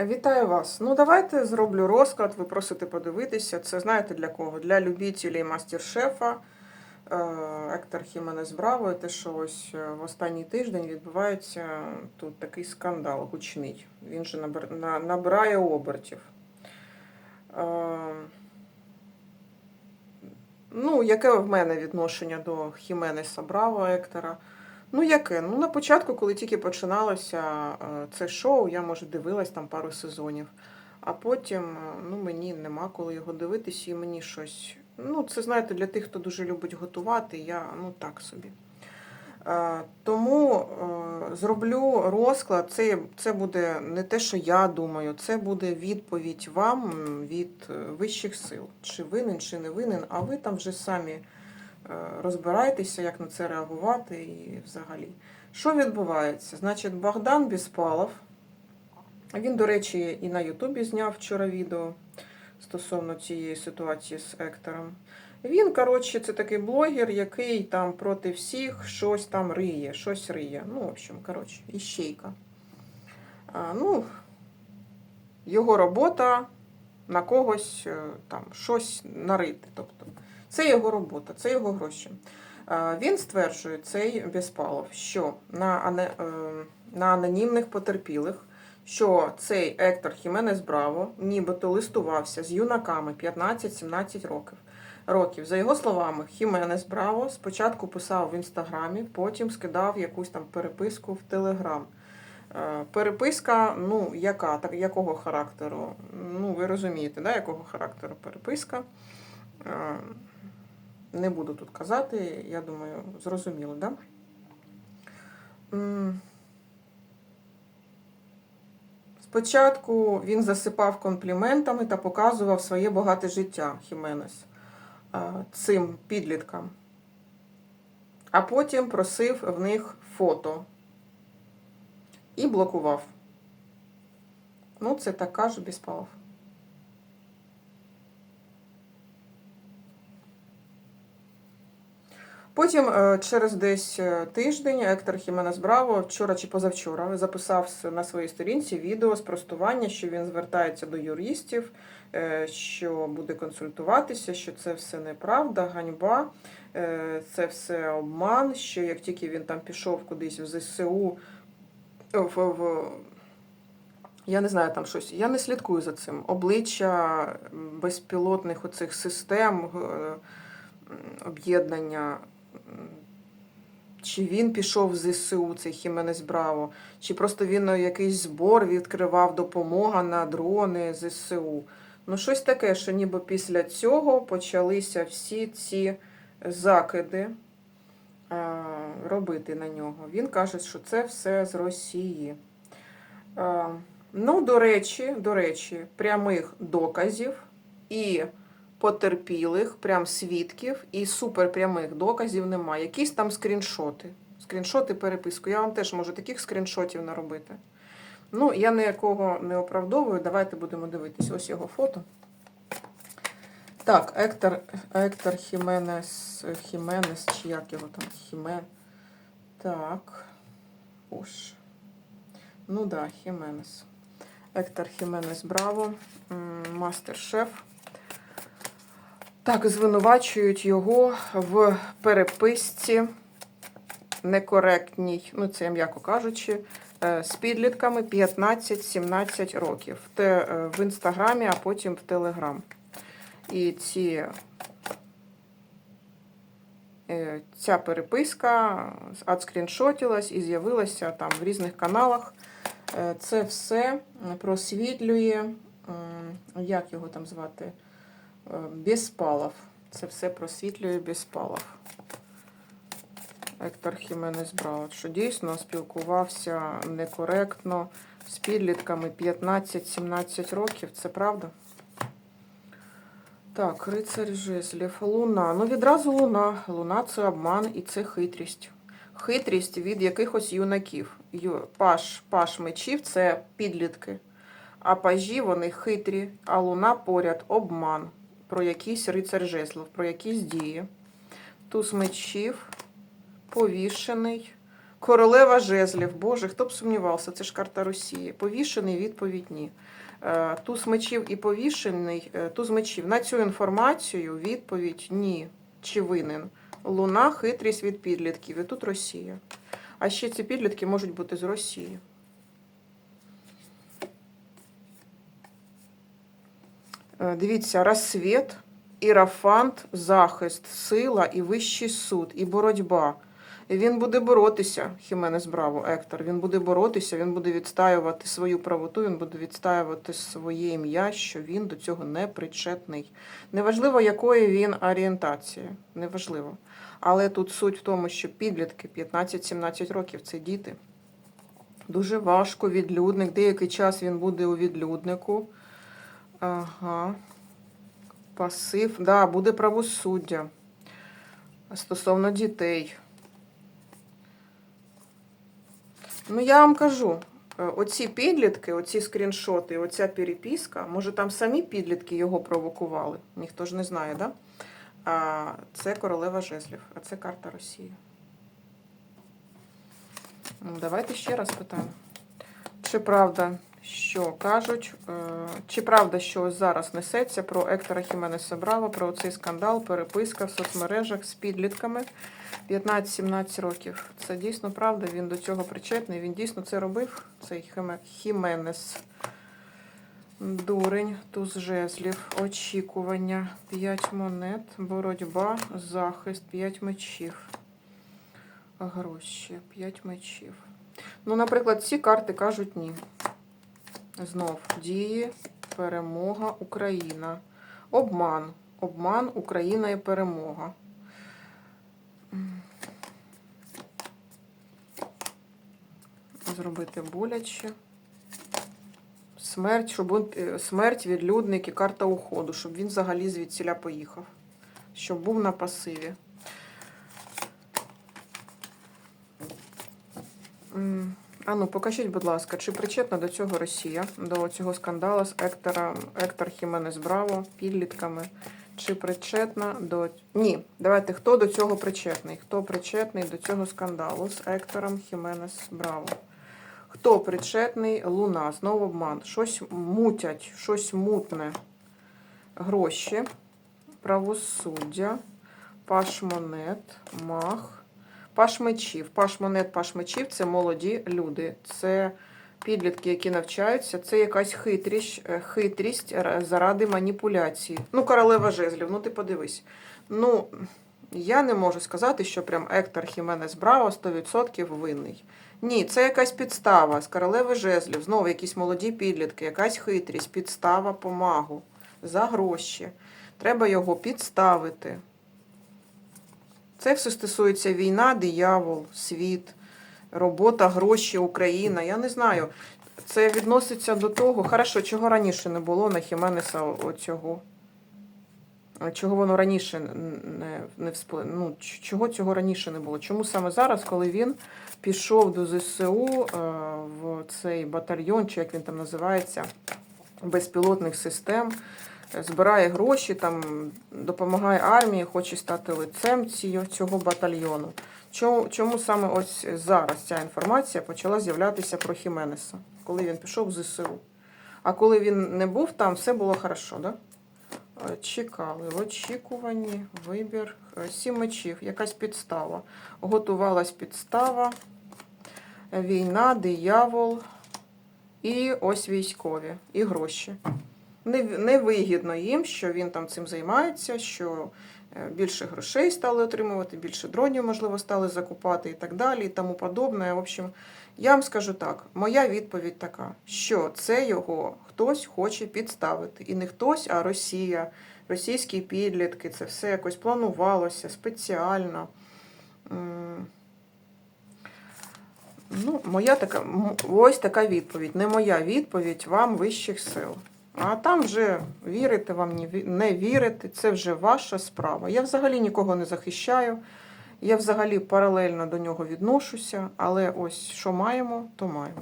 Вітаю вас. Ну, давайте зроблю розклад. Ви просите подивитися. Це знаєте для кого? Для любителів мастер-шефа. Е, Ектор Хіменес Браво. Те, що ось е, в останній тиждень відбувається тут такий скандал гучний. Він же набир- набирає обертів. Е, Ну, яке в мене відношення до Хіменеса Браво Ектора? Ну, яке? Ну, на початку, коли тільки починалося е, це шоу, я, може, дивилась там пару сезонів. А потім е, ну, мені нема коли його дивитися, і мені щось. Ну, це знаєте, для тих, хто дуже любить готувати, я ну так собі. Е, Тому зроблю розклад. Це, це буде не те, що я думаю, це буде відповідь вам від вищих сил. Чи винен, чи не винен, а ви там вже самі розбирайтеся, як на це реагувати і взагалі. Що відбувається? Значить, Богдан Біспалов, він, до речі, і на Ютубі зняв вчора відео стосовно цієї ситуації з Ектором. Він, коротше, це такий блогер, який там проти всіх щось там риє, щось риє. Ну, в общем, коротше, іщейка. А, ну, його робота на когось е, там щось нарити. Тобто, це його робота, це його гроші. Він стверджує, цей Безпалов, що на, е, на анонімних потерпілих, що цей Ектор Хіменес Браво нібито листувався з юнаками 15-17 років. Років. За його словами, Хіменес Браво спочатку писав в інстаграмі, потім скидав якусь там переписку в Телеграм. Е, Переписка, ну, яка, так, якого характеру? Ну, ви розумієте, да, якого характеру переписка. Не буду тут казати, я думаю, зрозуміло, да? Спочатку він засипав компліментами та показував своє багате життя Хіменес е, цим підліткам, а потім просив в них фото і блокував. Ну, це так каже Біспалов. Потім, е, через десь е, тиждень, Ектор Хіменес Браво вчора чи позавчора записав на своїй сторінці відео спростування, що він звертається до юристів, е, що буде консультуватися, що це все неправда, ганьба, це все обман, що як тільки він там пішов кудись в ЗСУ, в, в я не знаю там щось. Я не слідкую за цим. Обличчя безпілотних оцих систем, об'єднання. Чи він пішов в ЗСУ, цей Хіменес Браво, чи просто він на якийсь збор відкривав допомога на дрони ЗСУ. Ну, щось таке, що ніби після цього почалися всі ці закиди е, робити на нього. Він каже, що це все з Росії. Е, Ну, до речі, до речі, прямих доказів і потерпілих, прям свідків, і суперпрямих доказів немає. Якісь там скріншоти. Скріншоти переписку. Я вам теж можу таких скріншотів наробити. Ну, я ніякого не оправдовую. Давайте будемо дивитися. Ось його фото. Так, Ектор, Ектор Хіменес, Хіменес, чи як його там? Хімен. Так. Уж. Ну да, Хіменес. Ектор Хіменес Браво, мастер-шеф. Так, звинувачують його в переписці некоректній, ну це м'яко кажучи, е, з підлітками 15-17 років. Те е, в інстаграмі, а потім в Телеграм. І ці, е, ця переписка адскріншотилась і з'явилася там в різних каналах. Це все просвітлює, як його там звати? Е, Безпалов. Це все просвітлює Безпалов. Ектор Хіменес Браут, що дійсно спілкувався некоректно з підлітками 15-17 років. Це правда? Так, рицарь жезлів. Луна. Ну, відразу луна. Луна це обман і це хитрість. Хитрість від якихось юнаків. Паш, паш мечів це підлітки. А пажі вони хитрі, а луна поряд обман. Про якийсь рицар жезлов, про якісь дії. Туз мечів, повішений. Королева жезлів. Боже, хто б сумнівався, це ж карта Росії. Повішений, відповідь ні. Е, Туз мечів і повішений, е, туз мечів. На цю інформацію відповідь ні. Чи винен? Луна, хитрість від підлітків. І тут Росія. А ще ці підлітки можуть бути з Росії. Дивіться, розсвіт, ірафант, захист, сила і вищий суд, і боротьба. І він буде боротися, Хіменес Браво, Ектор. Він буде боротися, він буде відстаювати свою правоту, він буде відстаювати своє ім'я, що він до цього не причетний. Неважливо, якої він орієнтації, неважливо. Але тут суть в тому, що підлітки 15-17 років це діти. Дуже важко відлюдник. Деякий час він буде у відлюднику. Ага. Пасив. Да, буде правосуддя. Стосовно дітей. Ну, я вам кажу, е, оці підлітки, оці скріншоти, оця переписка, може там самі підлітки його провокували. Ніхто ж не знає, да? А це королева жезлів, а це карта Росії. Ну, Давайте ще раз питаємо. Чи правда, що кажуть, е, чи правда, що зараз несеться про Ектора Хіменеса Браво, про цей скандал, переписка в соцмережах з підлітками 15-17 років. Це дійсно правда, він до цього причетний, він дійсно це робив, цей Хіменес. Дурень, туз жезлів, очікування, 5 монет, боротьба, захист, 5 мечів. Гроші, 5 мечів. Ну, наприклад, ці карти кажуть ні. Знов дії, перемога, Україна. Обман. Обман, Україна і перемога. Зробити боляче. Смерть, щоб він, е, смерть, відлюдник і карта уходу, щоб він взагалі звідсіля поїхав. Щоб був на пасиві. М, А ну, покажіть, будь ласка, чи причетна до цього Росія, до цього скандалу з Ектора, Ектор Хіменес Браво, підлітками? Чи причетна до. Ні, давайте, хто до цього причетний? Хто причетний до цього скандалу з Ектором Хіменес Браво? Хто причетний? Луна, знову обман. Щось мутять, щось мутне. Гроші, правосуддя, паш монет, мах. Паш мечів. Паш це молоді люди. Це підлітки, які навчаються. Це якась хитрість, е, хитрість заради маніпуляції. Ну, королева жезлів, ну ти подивись. Ну, я не можу сказати, що прям Ектор Хіменес Браво 100% винний. Ні, це якась підстава з королеви жезлів. Знову якісь молоді підлітки, якась хитрість, підстава помагу за гроші. Треба його підставити. Це все стосується війна, диявол, світ, робота, гроші, Україна. Я не знаю. Це відноситься до того. Хорошо, чого раніше не було на Хіменеса оцього. Чого воно раніше не, не вспли... ну, чого цього раніше не було? Чому саме зараз, коли він пішов до ЗСУ е, в цей батальйон, чи як він там називається, безпілотних систем, збирає гроші, там допомагає армії, хоче стати лицем цього батальйону. Чому, чому саме ось зараз ця інформація почала з'являтися про Хіменеса, коли він пішов в ЗСУ? А коли він не був там, все було хорошо, да? Е, Чекали в очікуванні, вибір, е, сім мечів, якась підстава. Готувалась підстава, війна, диявол і ось військові, і гроші. Не- Невигідно їм, що він там цим займається, що е, більше грошей стали отримувати, більше дронів, можливо, стали закупати і так далі, і тому подобне. В общем, я вам скажу так: моя відповідь така, що це його хтось хоче підставити. І не хтось, а Росія, російські підлітки, це все якось планувалося спеціально. Ну, моя така, ось така відповідь. Не моя відповідь вам вищих сил. А там вже вірите вам, не ві- не вірите, це вже ваша справа. Я взагалі нікого не захищаю. Я взагалі паралельно до нього відношуся, але ось що маємо, то маємо.